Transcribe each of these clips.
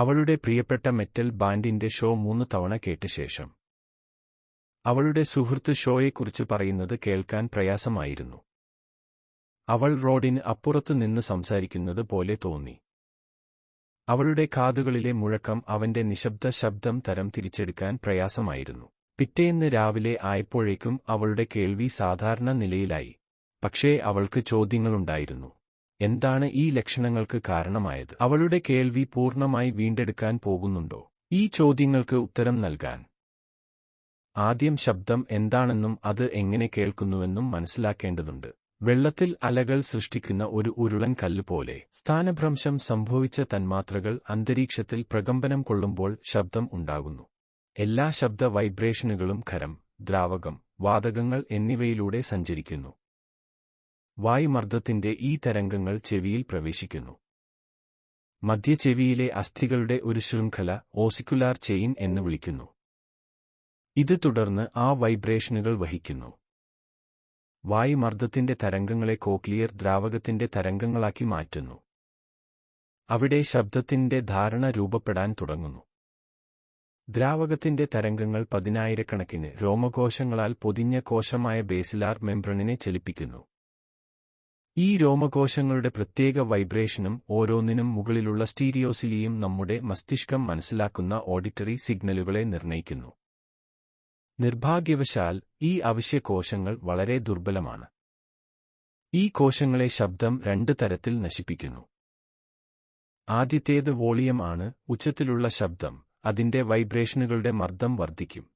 അവളുടെ പ്രിയപ്പെട്ട metal ബാൻഡിന്റെ show മൂന്ന് തവണ കേട്ട ശേഷം. അവളുടെ സുഹൃത്ത് ഷോയെക്കുറിച്ച് പറയുന്നത് കേൾക്കാൻ പ്രയാസമായിരുന്നു. അവൾ റോഡിന് അപ്പുറത്തു നിന്ന് സംസാരിക്കുന്നത് പോലെ തോന്നി. അവളുടെ കാതുകളിലെ മുഴക്കം അവന്റെ നിശബ്ദ ശബ്ദം തരം തിരിച്ചെടുക്കാൻ പ്രയാസമായിരുന്നു. പിറ്റേന്ന് രാവിലെ ആയപ്പോഴേക്കും അവളുടെ കേൾവി സാധാരണ നിലയിലായി. പക്ഷേ അവൾക്ക് ചോദ്യങ്ങളുണ്ടായിരുന്നു. എന്താണ് ഈ ലക്ഷണങ്ങൾക്ക് കാരണമായത്? അവളുടെ കേൾവി പൂർണമായി വീണ്ടെടുക്കാൻ പോകുന്നുണ്ടോ? ഈ ചോദ്യങ്ങൾക്ക് ഉത്തരം നൽകാൻ. ആദ്യം ശബ്ദം എന്താണെന്നും അത് എങ്ങനെ കേൾക്കുന്നുവെന്നും മനസ്സിലാക്കേണ്ടതുണ്ട്. വെള്ളത്തിൽ അലകൾ സൃഷ്ടിക്കുന്ന ഒരു ഉരുളൻ കല്ല് പോലെ. സ്ഥാനഭ്രംശം സംഭവിച്ച തന്മാത്രകൾ അന്തരീക്ഷത്തിൽ പ്രകമ്പനം കൊള്ളുമ്പോൾ ശബ്ദം ഉണ്ടാകുന്നു. എല്ലാ ശബ്ദ വൈബ്രേഷനുകളും ഖരം ദ്രാവകം വാതകങ്ങൾ എന്നിവയിലൂടെ സഞ്ചരിക്കുന്നു. വായുമർദ്ദത്തിന്റെ ഈ തരംഗങ്ങൾ ചെവിയിൽ പ്രവേശിക്കുന്നു. മധ്യചെവിയിലെ അസ്ഥികളുടെ ഒരു ശൃംഖല ഓസിക്കുലാർ ചെയിൻ എന്ന് വിളിക്കുന്നു. ഇത് തുടർന്ന് ആ വൈബ്രേഷനുകൾ വഹിക്കുന്നു. വായുമർദ്ദത്തിന്റെ തരംഗങ്ങളെ കോക്ലിയർ ദ്രാവകത്തിന്റെ തരംഗങ്ങളാക്കി മാറ്റുന്നു. അവിടെ ശബ്ദത്തിന്റെ ധാരണ രൂപപ്പെടാൻ തുടങ്ങുന്നു. ദ്രാവകത്തിന്റെ തരംഗങ്ങൾ പതിനായിരക്കണക്കിന് രോമകോശങ്ങളാൽ പൊതിഞ്ഞ കോശമായ ബേസിലാർ മെംബ്രണിനെ ചലിപ്പിക്കുന്നു. ഈ രോമകോശങ്ങളുടെ പ്രത്യേക വൈബ്രേഷനും ഓരോന്നിനും മുകളിലുള്ള സ്റ്റീരിയോസിലിയും നമ്മുടെ മസ്തിഷ്കം മനസ്സിലാക്കുന്ന ഓഡിറ്ററി സിഗ്നലുകളെ നിർണയിക്കുന്നു. നിർഭാഗ്യവശാൽ ഈ അവശ്യകോശങ്ങൾ വളരെ ദുർബലമാണ്. ഈ കോശങ്ങളെ ശബ്ദം രണ്ട് തരത്തിൽ നശിപ്പിക്കുന്നു. ആദ്യത്തേത് വോളിയം ആണ് ഉച്ചത്തിലുള്ള ശബ്ദം അതിന്റെ വൈബ്രേഷനുകളുടെ മർദ്ദം വർദ്ധിക്കും.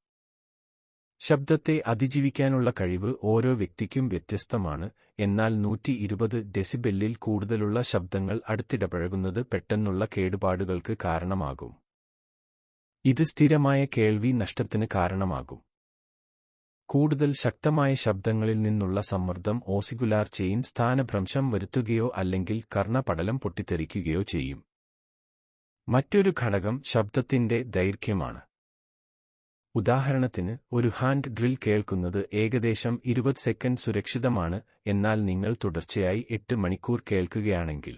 ശബ്ദത്തെ അതിജീവിക്കാനുള്ള കഴിവ് ഓരോ വ്യക്തിക്കും വ്യത്യസ്തമാണ്. എന്നാൽ നൂറ്റി ഇരുപത് ഡെസിബെല്ലിൽ കൂടുതലുള്ള ശബ്ദങ്ങൾ അടുത്തിടപഴകുന്നത് പെട്ടെന്നുള്ള കേടുപാടുകൾക്ക് കാരണമാകും. ഇത് സ്ഥിരമായ കേൾവി നഷ്ടത്തിന് കാരണമാകും. കൂടുതൽ ശക്തമായ ശബ്ദങ്ങളിൽ നിന്നുള്ള സമ്മർദ്ദം ഓസിഗുലാർ ചെയിൻ സ്ഥാനഭ്രംശം വരുത്തുകയോ അല്ലെങ്കിൽ കർണപടലം പൊട്ടിത്തെറിക്കുകയോ ചെയ്യും. മറ്റൊരു ഘടകം ശബ്ദത്തിന്റെ ദൈർഘ്യമാണ്. ഉദാഹരണത്തിന് ഒരു ഹാൻഡ് ഡ്രിൽ കേൾക്കുന്നത് ഏകദേശം ഇരുപത് സെക്കൻഡ് സുരക്ഷിതമാണ് എന്നാൽ നിങ്ങൾ തുടർച്ചയായി എട്ട് മണിക്കൂർ കേൾക്കുകയാണെങ്കിൽ.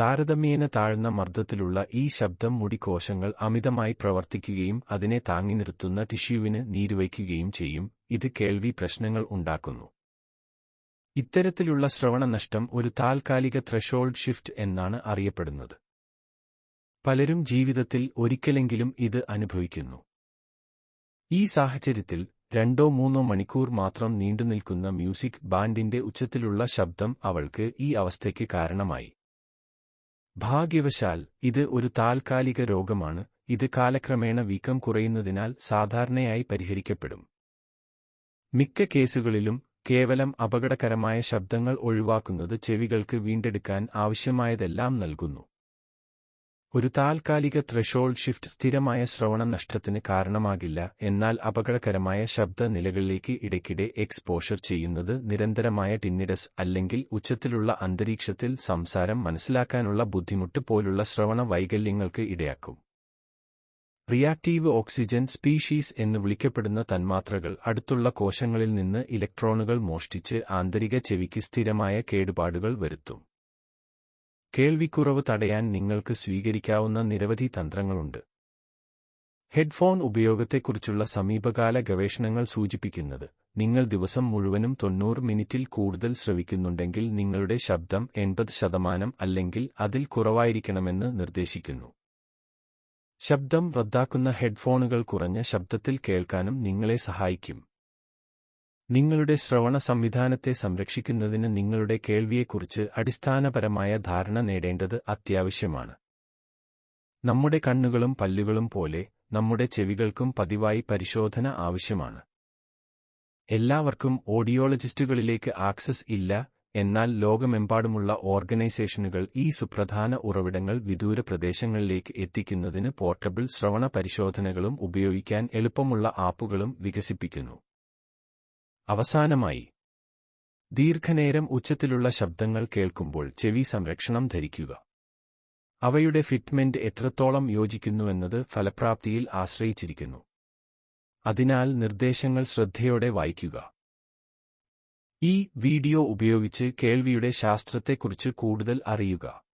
താരതമ്യേന താഴ്ന്ന മർദ്ദത്തിലുള്ള ഈ ശബ്ദം മുടി കോശങ്ങൾ അമിതമായി പ്രവർത്തിക്കുകയും അതിനെ താങ്ങി നിർത്തുന്ന ടിഷ്യൂവിന് നീരുവയ്ക്കുകയും ചെയ്യും ഇത് കേൾവി പ്രശ്നങ്ങൾ ഉണ്ടാക്കുന്നു. ഇത്തരത്തിലുള്ള ശ്രവണനഷ്ടം ഒരു താൽക്കാലിക ത്രഷോൾഡ് ഷിഫ്റ്റ് എന്നാണ് അറിയപ്പെടുന്നത്. പലരും ജീവിതത്തിൽ ഒരിക്കലെങ്കിലും ഇത് അനുഭവിക്കുന്നു. ഈ സാഹചര്യത്തിൽ രണ്ടോ മൂന്നോ മണിക്കൂർ മാത്രം നീണ്ടുനിൽക്കുന്ന മ്യൂസിക് ബാൻഡിന്റെ ഉച്ചത്തിലുള്ള ശബ്ദം അവൾക്ക് ഈ അവസ്ഥയ്ക്ക് കാരണമായി. ഭാഗ്യവശാൽ ഇത് ഒരു താൽക്കാലിക രോഗമാണ് ഇത് കാലക്രമേണ വീക്കം കുറയുന്നതിനാൽ സാധാരണയായി പരിഹരിക്കപ്പെടും. മിക്ക കേസുകളിലും കേവലം അപകടകരമായ ശബ്ദങ്ങൾ ഒഴിവാക്കുന്നത് ചെവികൾക്ക് വീണ്ടെടുക്കാൻ ആവശ്യമായതെല്ലാം നൽകുന്നു. ഒരു താൽക്കാലിക ത്രഷോൾഡ് ഷിഫ്റ്റ് സ്ഥിരമായ ശ്രവണ നഷ്ടത്തിന് കാരണമാകില്ല എന്നാൽ അപകടകരമായ ശബ്ദ നിലകളിലേക്ക് ഇടയ്ക്കിടെ എക്സ്പോഷർ ചെയ്യുന്നത് നിരന്തരമായ ടിന്നിഡസ് അല്ലെങ്കിൽ ഉച്ചത്തിലുള്ള അന്തരീക്ഷത്തിൽ സംസാരം മനസ്സിലാക്കാനുള്ള ബുദ്ധിമുട്ട് പോലുള്ള ശ്രവണ വൈകല്യങ്ങൾക്ക് ഇടയാക്കും. റിയാക്റ്റീവ് ഓക്സിജൻ സ്പീഷീസ് എന്ന് വിളിക്കപ്പെടുന്ന തന്മാത്രകൾ അടുത്തുള്ള കോശങ്ങളിൽ നിന്ന് ഇലക്ട്രോണുകൾ മോഷ്ടിച്ച് ആന്തരിക ചെവിക്ക് സ്ഥിരമായ കേടുപാടുകൾ വരുത്തും. കേൾവിക്കുറവ് തടയാൻ നിങ്ങൾക്ക് സ്വീകരിക്കാവുന്ന നിരവധി തന്ത്രങ്ങളുണ്ട്. ഹെഡ്ഫോൺ ഉപയോഗത്തെക്കുറിച്ചുള്ള സമീപകാല ഗവേഷണങ്ങൾ സൂചിപ്പിക്കുന്നത് നിങ്ങൾ ദിവസം മുഴുവനും തൊണ്ണൂറ് മിനിറ്റിൽ കൂടുതൽ ശ്രവിക്കുന്നുണ്ടെങ്കിൽ നിങ്ങളുടെ ശബ്ദം എൺപത് ശതമാനം അല്ലെങ്കിൽ അതിൽ കുറവായിരിക്കണമെന്ന് നിർദ്ദേശിക്കുന്നു. ശബ്ദം റദ്ദാക്കുന്ന ഹെഡ്ഫോണുകൾ കുറഞ്ഞ ശബ്ദത്തിൽ കേൾക്കാനും നിങ്ങളെ സഹായിക്കും. നിങ്ങളുടെ ശ്രവണ സംവിധാനത്തെ സംരക്ഷിക്കുന്നതിന് നിങ്ങളുടെ കേൾവിയെക്കുറിച്ച് അടിസ്ഥാനപരമായ ധാരണ നേടേണ്ടത് അത്യാവശ്യമാണ്. നമ്മുടെ കണ്ണുകളും പല്ലുകളും പോലെ നമ്മുടെ ചെവികൾക്കും പതിവായി പരിശോധന ആവശ്യമാണ്. എല്ലാവർക്കും ഓഡിയോളജിസ്റ്റുകളിലേക്ക് ആക്സസ് ഇല്ല എന്നാൽ ലോകമെമ്പാടുമുള്ള ഓർഗനൈസേഷനുകൾ ഈ സുപ്രധാന ഉറവിടങ്ങൾ വിദൂര പ്രദേശങ്ങളിലേക്ക് എത്തിക്കുന്നതിന് പോർട്ടബിൾ ശ്രവണ പരിശോധനകളും ഉപയോഗിക്കാൻ എളുപ്പമുള്ള ആപ്പുകളും വികസിപ്പിക്കുന്നു. അവസാനമായി. ദീർഘനേരം ഉച്ചത്തിലുള്ള ശബ്ദങ്ങൾ കേൾക്കുമ്പോൾ ചെവി സംരക്ഷണം ധരിക്കുക. അവയുടെ ഫിറ്റ്മെന്റ് എത്രത്തോളം യോജിക്കുന്നുവെന്നത് ഫലപ്രാപ്തിയിൽ ആശ്രയിച്ചിരിക്കുന്നു. അതിനാൽ നിർദ്ദേശങ്ങൾ ശ്രദ്ധയോടെ വായിക്കുക. ഈ വീഡിയോ ഉപയോഗിച്ച് കേൾവിയുടെ ശാസ്ത്രത്തെക്കുറിച്ച് കൂടുതൽ അറിയുക.